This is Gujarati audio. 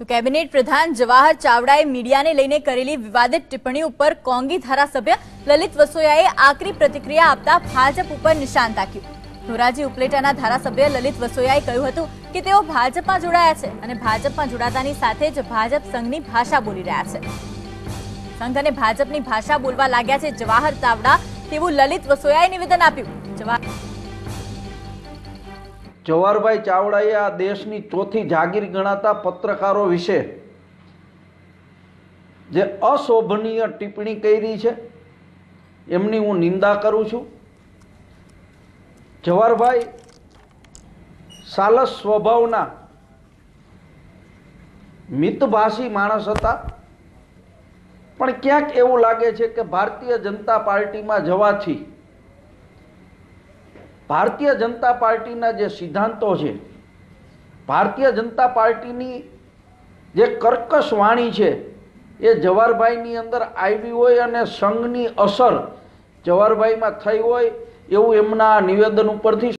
તો કેબિનેટ પ્રધાન જવાહર ચાવડાએ મીડિયાને લઈને કરેલી વિવાદિત ટિપ્પણી ઉપર કોંગી ધારાસભ્ય લલિત વસોયાએ આકરી પ્રતિક્રિયા આપતા ભાજપ ઉપર નિશાન તાક્યું. ધોરાજી ઉપલેટાના ધારાસભ્ય લલિત વસોયાએ કહ્યું હતું કે તેઓ ભાજપમાં જોડાયા છે અને ભાજપમાં જોડાતાની સાથે જ ભાજપ સંઘની ભાષા બોલી રહ્યા છે. સંઘ અને ભાજપની ભાષા બોલવા લાગ્યા છે જવાહર ચાવડા તેવું લલિત વસોયાએ નિવેદન આપ્યું. જવાહર જવાહરભાઈ ચાવડાએ આ દેશની ચોથી જાગીર ગણાતા પત્રકારો વિશે જે અશોભનીય ટિપ્પણી કરી છે, એમની હું નિંદા કરું છું. જવાહરભાઈ, સાલસ સ્વભાવના મિતભાષી માણસ હતા, પણ ક્યાંક એવું લાગે છે કે ભારતીય જનતા પાર્ટીમાં જવાથી ભારતીય જનતા પાર્ટીના જે સિદ્ધાંતો છે, ભારતીય જનતા પાર્ટીની જે કર્કશ વાણી છે, એ જવાહરભાઈની અંદર આવી હોય અને સંઘની અસર જવાહરભાઈમાં થઈ હોય એવું એમના નિવેદન ઉપરથી